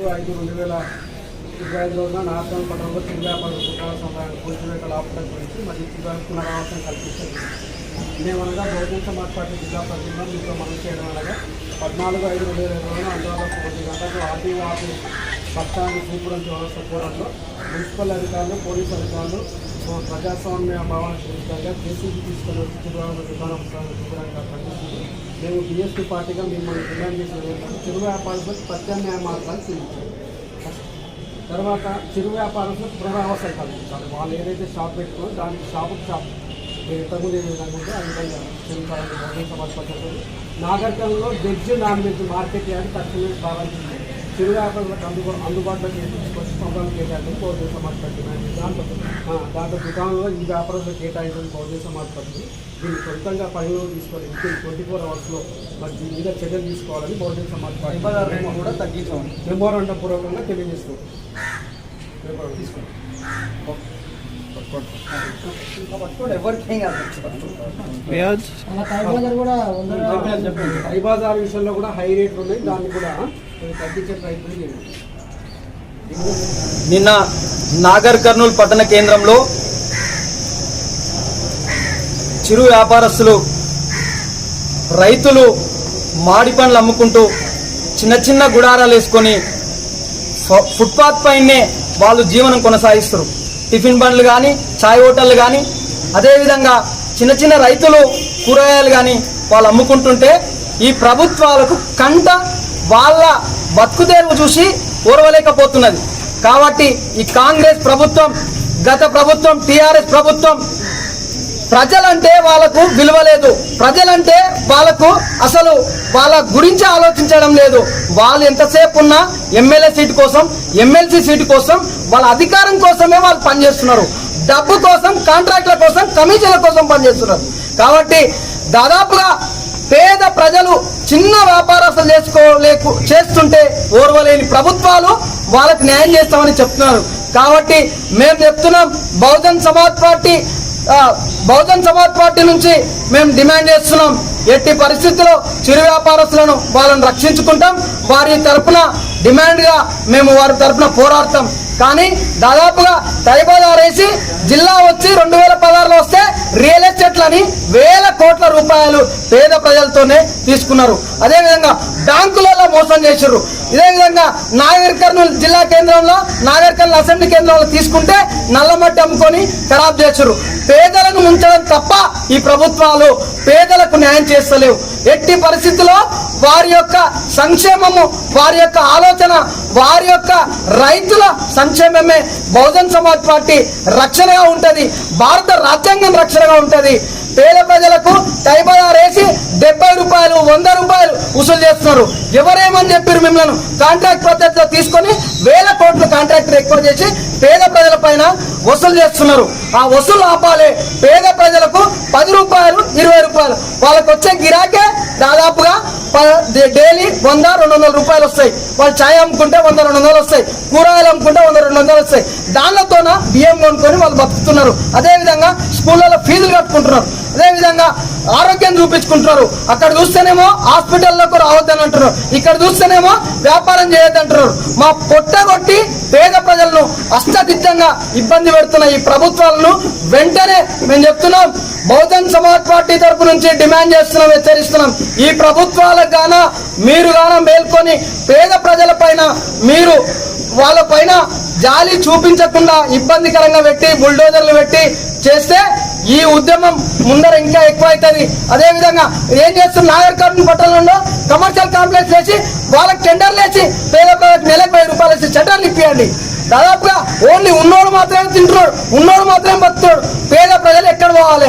నాలుగు ఐదు రెండు వేల ఇరవై ఐదు రోజున నాశనం పట్టణంలో చిరు వ్యాపార దుకాణ సమయాన్ని కూల్చివేత ఆపడం గురించి మరియు చిరు పునరావాసం కల్పించారు ఇదేమనగా బహుజన సమాజ్ పార్టీ జిల్లా ప్రతినిధులు మీతో మనం చేయడం అనగా పద్నాలుగు ఐదు రెండు వేల ఇరవై అందువల్ల తొమ్మిది గంటలకు ఆర్టీఓ ఆఫీస్ బస్టాండ్ సూపురం చౌరస్తా కూడంలో మున్సిపల్ అధికారులు పోలీసు అధికారులు ప్రజాస్వామ్య భావానికి విరుద్ధంగా కేసీబీ తీసుకొని వచ్చి చిరువాహన దుకాణం శుభ్రంగా ఖండిస్తుంది మేము బీఎస్పీ పార్టీగా మిమ్మల్ని డిమాండ్ చేసిన చిరు వ్యాపారులకు ప్రత్యామ్నాయ మార్గాలు చూపించాలి తర్వాత చిరు వ్యాపారులకు పునరావాసం కల్పించాలి వాళ్ళు ఏదైతే షాప్ పెట్టుకున్నారో దానికి షాపుకి షాప్. మీరు ఇంతకుముందు ఏ విధంగా ఉంటే ఆ విధంగా చెందుతారని బహుజన నాగరికంలో veg non veg market yard తక్షణమే భావించింది చిరు వ్యాపారులకు అందుబా అందుబాటులోకి తీసుకొచ్చి సంవత్సరాలు కేటాయించడం బహుజన సమాజ్ దాంతో దాంట్లో దుకాణంలో ఈ వ్యాపారులకు కేటాయించడం బహుజన సమాజ్ పద్ధతి దీన్ని సొంతంగా పరిగణలో తీసుకొని వితిన్ ట్వంటీ ఫోర్ అవర్స్లో మరి దీని మీద చర్యలు తీసుకోవాలని బహుజన సమాజ్ పార్టీ కూడా తగ్గించాం మెమోరాండం పూర్వకంగా తెలియజేస్తూ. తీసుకోండి. హై బజార్ విషయంలో కూడా హై రేట్లు ఉన్నాయి. దాన్ని కూడా కొంచెం తగ్గించే ప్రయత్నం చేయండి. నిన్న నాగర్ కర్నూలు పట్టణ కేంద్రంలో చిరు వ్యాపారస్తులు రైతులు మాడి పండ్లు అమ్ముకుంటూ చిన్న చిన్న గుడారాలు వేసుకొని ఫుట్పాత్ పైనే వాళ్ళు జీవనం కొనసాగిస్తారు టిఫిన్ బండ్లు కానీ చాయ్ హోటళ్ళు కానీ అదేవిధంగా చిన్న చిన్న రైతులు కూరగాయలు కానీ వాళ్ళు అమ్ముకుంటుంటే ఈ ప్రభుత్వాలకు కంట వాళ్ళ బతుకుదేరు చూసి ఓర్వలేకపోతున్నది కాబట్టి ఈ కాంగ్రెస్ ప్రభుత్వం గత ప్రభుత్వం టీఆర్ఎస్ ప్రభుత్వం ప్రజలంటే వాళ్ళకు విలువ లేదు ప్రజలంటే వాళ్ళకు అసలు వాళ్ళ గురించి ఆలోచించడం లేదు. వాళ్ళు ఎంతసేపు ఉన్నా ఎమ్మెల్యే సీటు కోసం ఎమ్మెల్సీ సీటు కోసం వాళ్ళ అధికారం కోసమే వాళ్ళు పనిచేస్తున్నారు. డబ్బు కోసం కాంట్రాక్ట్ల కోసం కమిషన్ల కోసం పనిచేస్తున్నారు. కాబట్టి దాదాపుగా పేద ప్రజలు చిన్న వ్యాపారస్తులు చేసుకోలేకు చేస్తుంటే ఓర్వలేని ప్రభుత్వాలు వాళ్ళకి న్యాయం చేస్తామని చెప్తున్నారు. కాబట్టి మేము చెప్తున్నాం బహుజన్ సమాజ్ పార్టీ బహుజన్ సమాజ్ పార్టీ నుంచి మేము డిమాండ్ చేస్తున్నాం. ఎట్టి పరిస్థితుల్లో చిరు వ్యాపారస్తులను వాళ్ళని రక్షించుకుంటాం. వారి తరపున డిమాండ్గా మేము వారి తరపున పోరాడతాం. కానీ దాదాపుగా తైబదారేసి జిల్లా వచ్చి రెండు వేల పదహారులో వస్తే రియల్ చెట్లని వేల కోట్ల రూపాయలు పేద ప్రజలతోనే తీసుకున్నారు. అదేవిధంగా బ్యాంకులలో మోసం చేశారు ఇదే విధంగా నాగర్ కర్నూలు జిల్లా కేంద్రంలో నాగర్ కర్నూలు అసెంబ్లీ కేంద్రంలో తీసుకుంటే నల్లమట్టి అమ్ముకొని ఖరాబ్ చేశారు పేదలను ముంచడం తప్ప ఈ ప్రభుత్వాలు పేదలకు న్యాయం చేస్తలేవు. ఎట్టి పరిస్థితుల్లో వారి యొక్క సంక్షేమము వారి యొక్క ఆలోచన వారి యొక్క రైతుల సంక్షేమమే బహుజన్ సమాజ్ పార్టీ రక్షణగా ఉంటుంది భారత రాజ్యాంగం రక్షణగా ఉంటుంది. పేద ప్రజలకు టైబదార్ వేసి డెబ్బై రూపాయలు వంద రూపాయలు వసూలు చేస్తున్నారు. ఎవరేమని చెప్పారు మిమ్మల్ని? కాంట్రాక్ట్ పద్ధతిలో తీసుకొని వేల కోట్లు కాంట్రాక్టర్ ఎక్కువ చేసి పేద ప్రజల పైన వసూలు చేస్తున్నారు. ఆ వసూలు ఆపాలి. పేద ప్రజలకు పది రూపాయలు ఇరవై రూపాయలు. వాళ్ళకు వచ్చే గిరాకే దాదాపుగా డైలీ వంద రెండు వందల రూపాయలు వస్తాయి. వాళ్ళు ఛాయ్ అమ్ముకుంటే వంద రెండు వందలు వస్తాయి. కూరగాయలు అమ్ముకుంటే వంద రెండు వందలు వస్తాయి. దానితోన బియ్యం కొనుక్కొని వాళ్ళు బతుకుతున్నారు. అదేవిధంగా స్కూళ్ళలో ఫీజులు కట్టుకుంటున్నారు. అదేవిధంగా ఆరోగ్యం చూపించుకుంటున్నారు. అక్కడ చూస్తేనేమో హాస్పిటల్లోకి రావద్దని అంటున్నారు. ఇక్కడ చూస్తేనేమో వ్యాపారం చేయొద్దంటున్నారు మా పొట్ట కొట్టి పేద ప్రజలను అష్టదిద్దంగా ఇబ్బంది పెడుతున్న ఈ ప్రభుత్వాలను వెంటనే మేము చెప్తున్నాం. బహుజన్ సమాజ్ పార్టీ తరపు నుంచి డిమాండ్ చేస్తున్నాం హెచ్చరిస్తున్నాం. ఈ ప్రభుత్వాలకు గాన మీరు గాన మేల్కొని పేద ప్రజల పైన మీరు వాళ్ళ పైన జాలి చూపించకుండా ఇబ్బందికరంగా పెట్టి బుల్డోజర్లు పెట్టి చేస్తే ఈ ఉద్యమం ముందర ఇంకా ఎక్కువ అవుతుంది అదేవిధంగా ఏం చేస్తున్న నాగర్ కర్నూలు పట్టణంలో కమర్షియల్ కాంప్లెక్స్ వేసి వాళ్ళకి టెండర్లు వేసి పేద ప్రజలకు నెలకు వెయ్యి రూపాయలు వేసి టెండర్లు ఇప్పియండి. దాదాపుగా ఓన్లీ ఉన్నోడు మాత్రమే తింటున్నాడు ఉన్నోడు మాత్రమే బతున్నాడు పేద ప్రజలు ఎక్కడ పోవాలి?